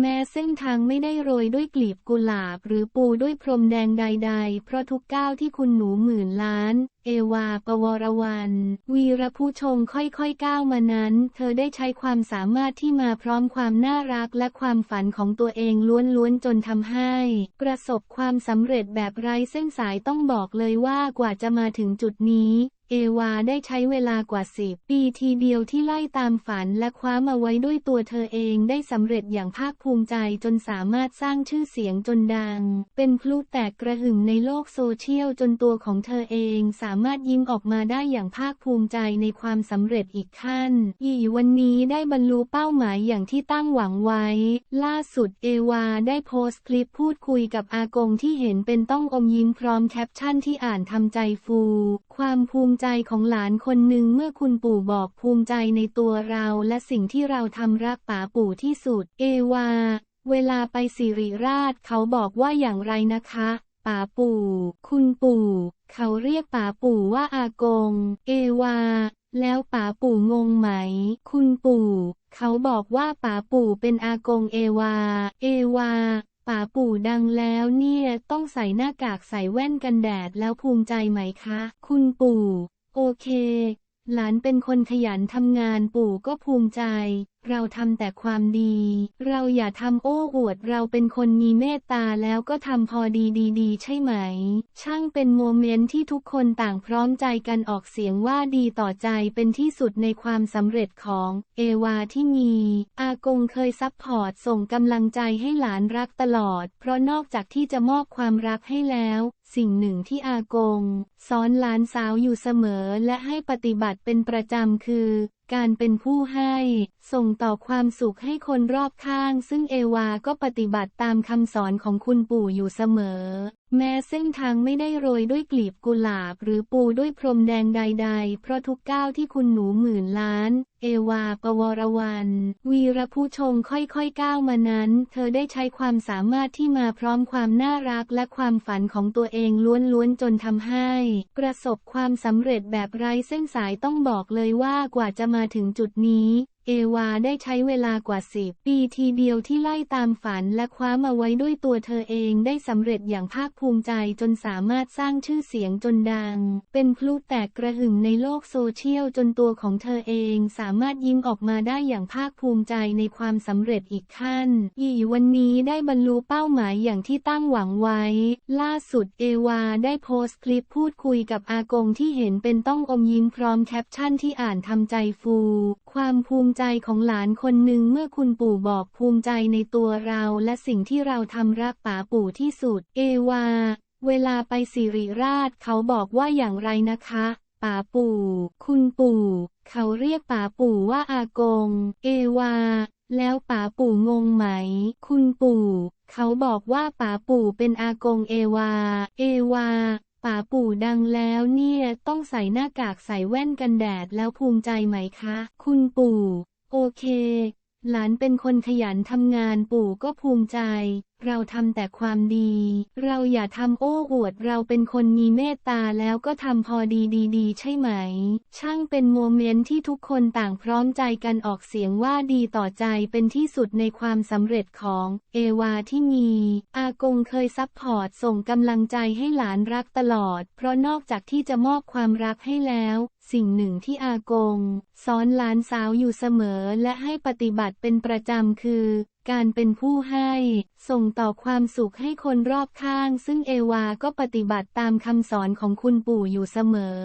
แม้เส้นทางไม่ได้โรยด้วยกลีบกุหลาบ หรือปูด้วยพรมแดงใด ๆ เพราะทุกก้าวที่คุณหนูหมื่นล้าน เอวา ปวรวันวีรผู้ชงค่อยๆก้าวมานั้น เธอได้ใช้ความสามารถที่มาพร้อมความน่ารักและความฝันของตัวเองล้วนๆจนทำให้ ประสบความสำเร็จแบบไร้เส้นสายต้องบอกเลยว่ากว่าจะมาถึงจุดนี้ เอวาได้ใช้เวลากว่าสิบปีทีเดียวที่ไล่ตามฝันและคว้ามาไว้ด้วยตัวเธอเองได้สำเร็จอย่างภาคภูมิใจจนสามารถสร้างชื่อเสียงจนดัง เป็นพลุแตกกระหึ่มในโลกโซเชียลจนตัวของเธอเองสามารถยิ้มออกมาได้อย่างภาคภูมิใจในความสำเร็จอีกขั้น อีวันนี้ได้บรรลุเป้าหมายอย่างที่ตั้งหวังไว้ ล่าสุดเอวาได้โพสต์คลิปพูดคุยกับอากงที่เห็นเป็นต้องอมยิ้มพร้อมแคปชั่นที่อ่านทำใจฟูความภูมิใจของหลานคนหนึ่งเมื่อคุณปู่บอกภูมิใจในตัวเราและสิ่งที่เราทำรักป๋าปู่ที่สุด เอวา เวลาไปสิริราชเขาบอกว่าอย่างไรนะคะป๋าปู่ คุณปู่ เขาเรียกป๋าปู่ว่าอากง เอวา แล้วป๋าปู่งงไหม คุณปู่ เขาบอกว่าป๋าปู่เป็นอากงเอวา เอวา ป่าปู่ดังแล้วเนี่ยต้องใส่หน้ากากใส่แว่นกันแดดแล้วภูมิใจไหมคะ คุณปู่ โอเค หลานเป็นคนขยันทำงานปู่ก็ภูมิใจ เราทำแต่ความดี เราอย่าทำโอ้อวดเราเป็นคนมีเมตตาแล้วก็ทำพอดีดีดีใช่ไหม ช่างเป็นโมเมนต์ที่ทุกคนต่างพร้อมใจกันออกเสียงว่าดีต่อใจเป็นที่สุดในความสำเร็จของเอวาที่มี อากงเคยซัพพอร์ตส่งกำลังใจให้หลานรักตลอด เพราะนอกจากที่จะมอบความรักให้แล้วสิ่งหนึ่งที่อากง สอนหลานสาวอยู่เสมอและให้ปฏิบัติเป็นประจำคือ การเป็นผู้ให้ ส่งต่อความสุขให้คนรอบข้าง ซึ่งเอวาก็ปฏิบัติตามคำสอนของคุณปู่อยู่เสมอ แม้เส้นทางไม่ได้โรยด้วยกลีบกุหลาบ หรือปูด้วยพรมแดงใด ๆ เพราะทุกก้าวที่คุณหนูหมื่นล้าน เอวา ปวรวัน วีรผู้ชงค่อยๆก้าวมานั้น เธอได้ใช้ความสามารถที่มาพร้อมความน่ารักและความฝันของตัวเองล้วนๆจนทำให้ ประสบความสำเร็จแบบไร้เส้นสายต้องบอกเลยว่ากว่าจะมาถึงจุดนี้ เอวาได้ใช้เวลากว่าสิบปีทีเดียวที่ไล่ตามฝันและคว้ามาไว้ด้วยตัวเธอเองได้สำเร็จอย่างภาคภูมิใจจนสามารถสร้างชื่อเสียงจนดัง เป็นพลุแตกกระหึ่มในโลกโซเชียลจนตัวของเธอเองสามารถยิ้มออกมาได้อย่างภาคภูมิใจในความสำเร็จอีกขั้น อีวันนี้ได้บรรลุเป้าหมายอย่างที่ตั้งหวังไว้ ล่าสุดเอวาได้โพสต์คลิปพูดคุยกับอากงที่เห็นเป็นต้องอมยิ้มพร้อมแคปชั่นที่อ่านทำใจฟู ความภูมิใจของหลานคนหนึ่งเมื่อคุณปู่บอกภูมิใจในตัวเราและสิ่งที่เราทำรักป๋าปู่ที่สุด เอวา เวลาไปสิริราชเขาบอกว่าอย่างไรนะคะป๋าปู่ คุณปู่ เขาเรียกป๋าปู่ว่าอากง เอวา แล้วป๋าปู่งงไหม คุณปู่ เขาบอกว่าป๋าปู่เป็นอากงเอวา เอวา ป๋าปู่ดังแล้วเนี่ย ต้องใส่หน้ากากใส่แว่นกันแดดแล้วภูมิใจไหมคะ คุณปู่ โอเค หลานเป็นคนขยันทำงานปู่ก็ภูมิใจ เราทำแต่ความดี เราอย่าทำโอ้อวดเราเป็นคนมีเมตตาแล้วก็ทำพอดีดีดีใช่ไหม ช่างเป็นโมเมนต์ที่ทุกคนต่างพร้อมใจกันออกเสียงว่าดีต่อใจเป็นที่สุดในความสำเร็จของเอวาที่มี อากงเคยซัพพอร์ตส่งกำลังใจให้หลานรักตลอด เพราะนอกจากที่จะมอบความรักให้แล้ว สิ่งหนึ่งที่อากงสอนหลานสาวอยู่เสมอและให้ปฏิบัติเป็นประจำคือ การเป็นผู้ให้ ส่งต่อความสุขให้คนรอบข้าง ซึ่งเอวาก็ปฏิบัติตามคำสอนของคุณปู่อยู่เสมอ